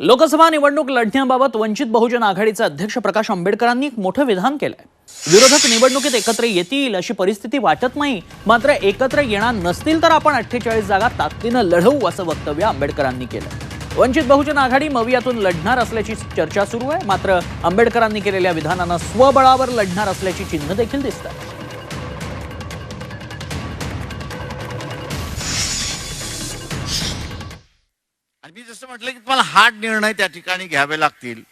लोकसभा निवडणूक लढण्याबाबत वंचित बहुजन आघाडीचे अध्यक्ष प्रकाश आंबेडकरांनी एक मोठं विधान केलंय. विरोधक निवडणुकीत एकत्र येतील अशी परिस्थिती वाटत नाही मात्र एकत्र येणार नसतील तर आपण अठ्ठेचाळीस जागा ताकदीनं लढवू असं वक्तव्य आंबेडकरांनी केलं वंचित बहुजन आघाडी मवियातून लढणार असल्याची चर्चा सुरू आहे मात्र आंबेडकरांनी केलेल्या विधानानं स्वबळावर लढणार असल्याची चिन्ह देखील दिसतात. आणि मी जसं म्हटलं की तुम्हाला हार्ड निर्णय त्या ठिकाणी घ्यावे लागतील.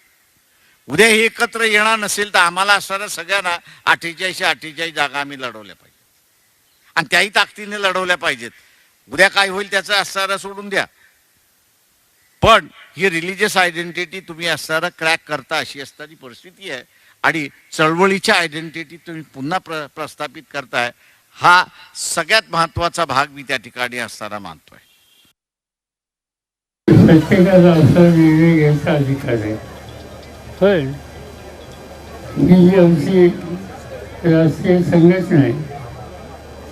उद्या हे एकत्र येणार नसेल तर आम्हाला असणाऱ्या सगळ्यांना अठ्ठेचाळीसशे अठ्ठेचाळीस जागा आम्ही लढवल्या पाहिजे आणि त्याही ताकदीने लढवल्या पाहिजेत. उद्या काय होईल त्याचं असणारा सोडून द्या. पण ही रिलिजियस आयडेंटिटी तुम्ही असणारा क्रॅक करता अशी असणारी परिस्थिती आहे. आणि चळवळीच्या आयडेंटिटी तुम्ही पुन्हा प्र प्रस्थापित करताय. हा सगळ्यात महत्त्वाचा भाग मी त्या ठिकाणी असताना मानतोय. प्रत्येकाला असा निर्णय घ्यायचा अधिकार आहे पण ही जी आमची राष्ट्रीय संघटना आहे.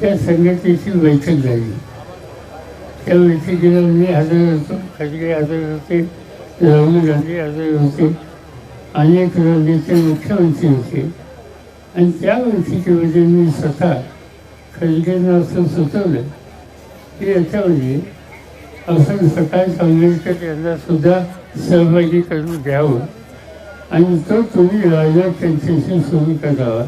त्या संघटनेची बैठक झाली. त्या बैठकीला मी हजर होतो. खडगे हजर होते. राहुल गांधी हजर होते. अनेक राज्याचे मुख्यमंत्री होते. आणि त्या बैठकीमध्ये मी स्वतः खडगेंना असं सुचवलं की याच्यामध्ये आपण सकाळी आंबेडकर यांना सुद्धा सहभागी करून घ्यावं. आणि तो तुम्ही राजा त्यांच्याशी सुरू करावा.